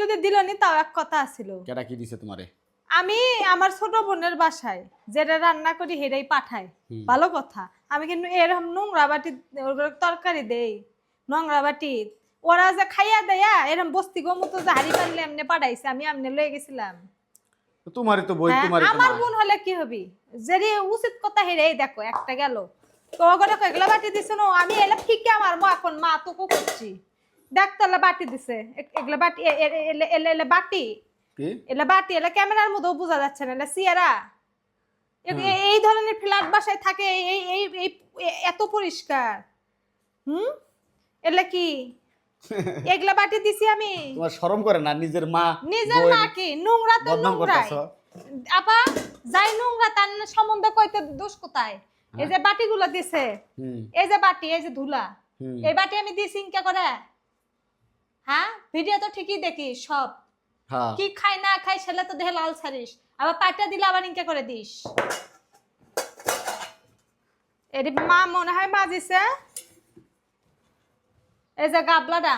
যদি দিল নি তাও এক কথা আছিল। কেডা কি দিছে তোমারে? আমি আমার ছোট বোনের বাসায় যেটা রান্না করি হেরাই পাঠাই ভালো কথা। আমি কিন্তু এরকম নোংরা বাটি তরকারি দেই। নোংরা বাটি। ওরা যে খাইয়া দেয়া এরকম বস্তি গো মতো যে হাড়ি পারলে এমনি পাঠাইছে আমি এমনি লয়ে গেছিলাম। তো তোমারই তো বই হ্যাঁ, তোমারই আমার বোন হলে কি হবি? যদি উচিত কথা হেরে দেখো একটা গেল। তো ওগুলো এগুলা বাটি দিছে না আমি এলা ফিকে আমার মা এখন মা তোকে করছি দেখ বাটি দিছে। এগুলা বাটি এলে বাটি। কি? এলা বাটি এলা ক্যামেরার মধ্যেও বোঝা যাচ্ছে না। এলা সিয়ারা। এই ধরনের ফ্ল্যাট বাসায় থাকে এই এই এত পরিষ্কার। হুম? এলা কি? এগুলা বাটি দিছি আমি। তোমার শরম করে না? নিজের মা নিজের মা কি? নোংরা তো নোংরাই। আপা যাই নোংরা তার সম্বন্ধে কইতে দোষ কোথায়? এই যে বাটিগুলো দিছে। এই যে বাটি এই যে ধুলা। এই বাটি আমি দিছি ইনকা করে। হ্যাঁ? ভিডিও তো ঠিকই দেখি সব। হ্যাঁ। কি খাই না খাই সেলে তো দেহে লাল ছাড়িস। আবার পাটা দিলে আবার ইনকা করে দিস। এর মা মনে হয় মাজিছে এই যে গাবলাটা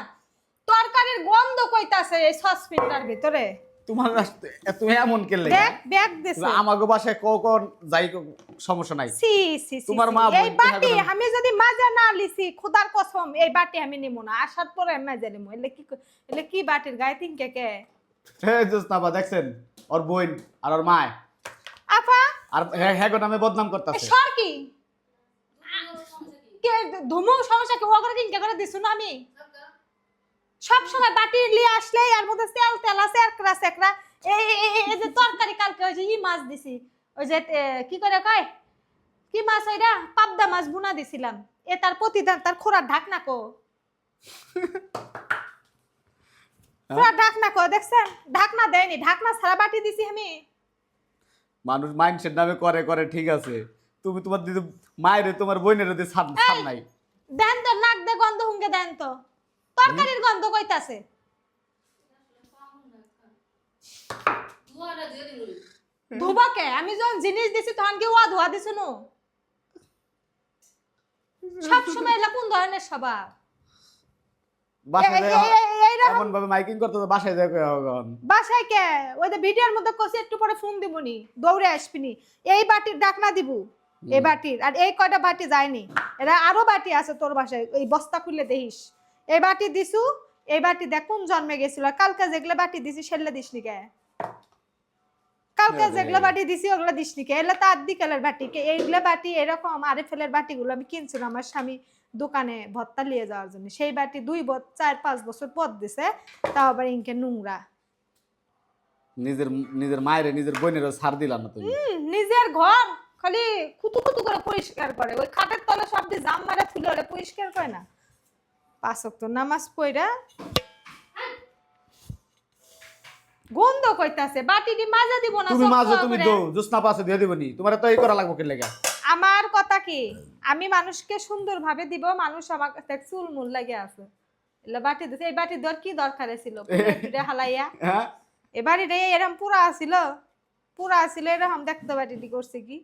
তরকারির গন্ধ কইতাছে এই সসপিনটার ভিতরে। তোমার তুমি এমন কেলে দেখ ব্যাগ দিছে। আমাকে বাসায় কখন যাই সমস্যা নাই। সি সি সি, তোমার মা এই বাটি আমি যদি মাজা না লিছি খুদার কসম এই বাটি আমি নিব না। আসার পরে আমি মাজা নিব এলে কি এলে কি বাটির গায়ে তিন কে কে? হে জোসনাবা দেখছেন? ওর বোন আর ওর মায়। আপা আর হ্যাঁ গো নামে বদনাম করতেছে। সর কি? কে ধুমু সমস্যা কি? ওগরে কে করে দিছু না আমি? সব সময় বাটি নিয়ে আসলে আর মধ্যে তেল তেল আছে একরা সেকরা। এই যে তরকারি কালকে ওই যে ই মাছ দিছি ওই যে কি করে কয়? কি মাছ ওইটা? পাবদা মাছ বুনা দিছিলাম। এ তার প্রতিদান তার খোরার ঢাকনা কো। খোরার ঢাকনা কো দেখছেন ঢাকনা দেয়নি ঢাকনা ছাড়া বাটি দিছি আমি। মানুষ মাইন্ডসেট নামে করে করে ঠিক আছে। তুমি তোমার দিদি মায়ের তোমার বোনের ছাড় ছাড় নাই। দেন তো নাক দে গন্ধ হুঙ্গে দেন তো। তরকারির গন্ধ কইতাছে। ধুবাকে আমি যখন জিনিস দিছি তখন কি ওয়া ধোয়া দিছ নু? সব সময় এলা কোন ধরনের স্বভাব? এমন ভাবে মাইকিং করতে বাসায় বাসায় কে? ওই যে ভিডিওর মধ্যে কষে একটু পরে ফোন দিবনি দৌড়ে আসবিনি। এই বাটির ডাকনা দিব এই বাটির। আর এই কয়টা বাটি যায়নি। এরা আরও বাটি আছে তোর বাসায় এই বস্তা খুলে দেখিস। এই বাটি দিছু এই বাটি দেখ কোন জন্মে গেছিল? কালকে যেগুলো বাটি দিছি সেগুলো দিসনি কে? কালকে যেগুলো বাটি দিছি ওগুলো দিসনি কে? এগুলো তো আদি কালের বাটি কে? এইগুলো বাটি এরকম আরে ফেলের বাটিগুলো আমি কিনছিলাম আমার স্বামী দোকানে ভত্তা নিয়ে যাওয়ার জন্য। সেই বাটি দুই বছর চার পাঁচ বছর পর দিছে তাও আবার ইনকে নোংরা। নিজের নিজের মায়ের নিজের বোনের ছাড় দিলাম না তুমি। নিজের ঘর খালি কুতু কুতু করে পরিষ্কার করে। ওই খাটের তলে সব দিয়ে জাম মারা ওরে পরিষ্কার করে না। পাঁচক তো নামাজ পইরা গন্ধ কইতাছে বাটিটি মাজা দিব না তুমি তুমি করে। দো জোসনা পাশে দিয়ে দিবনি। তোমার তো এই করা লাগবে কি লেগা? আমার কথা কি আমি মানুষকে সুন্দর ভাবে দিব মানুষ আমার কাছে চুল মুল লাগে আছে। এলে বাটি দিছে এই বাটি দর কি দরকার ছিল? পুরে হালাইয়া। হ্যাঁ? এ এরকম পুরা আছিল পুরা আছিল এরকম দেখতে বাটিটি করছে কি?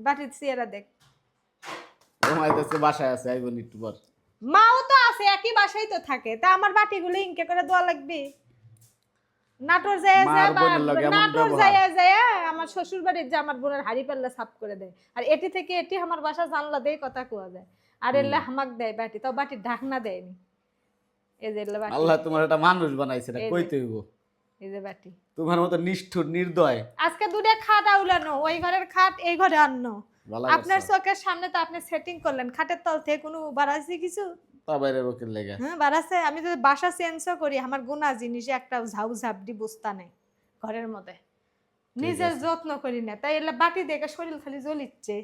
বাটি চেয়ারা দেখ। তোমার তো বাসায় আছে আইবন একটু পর। মাও তো আছে একই বাসায় তো থাকে। তা আমার বাটিগুলো ইনকে করে দেওয়া লাগবে। নাটোর যায় যায় নাটোর। যায় যায় আমার শ্বশুর বাড়ির যে আমার বোনের হাড়ি পাল্লা সাফ করে দেয়। আর এটি থেকে এটি আমার বাসা জানলা দেয় কথা কোয়া যায়। আর এলে হামাক দেয় বাটি তাও বাটির ঢাকনা দেয়নি। এই যে এলে বাটি। আল্লাহ তোমার একটা মানুষ বানাইছে এটা এই যে। কইতে হইব। এই যে বাটি। তোমার মতো নিষ্ঠুর নির্দয়। আজকে দুটা খাট আউলানো ওই ঘরের খাট এই ঘরে আননো। আপনার। চোখের সামনে তো আপনি সেটিং করলেন খাটের তল থেকে কোনো বাড়াইছে কিছু? তা বাইরে বকের লেগে। হ্যাঁ আমি যদি বাসা চেঞ্জও করি আমার গুণা জিনিসে একটা ঝাউ ঝাপডি বস্তা নেই ঘরের মধ্যে। নিজের যত্ন করি না তাই এলা বাটি দেখে শরীর খালি জ্বলিচ্ছে।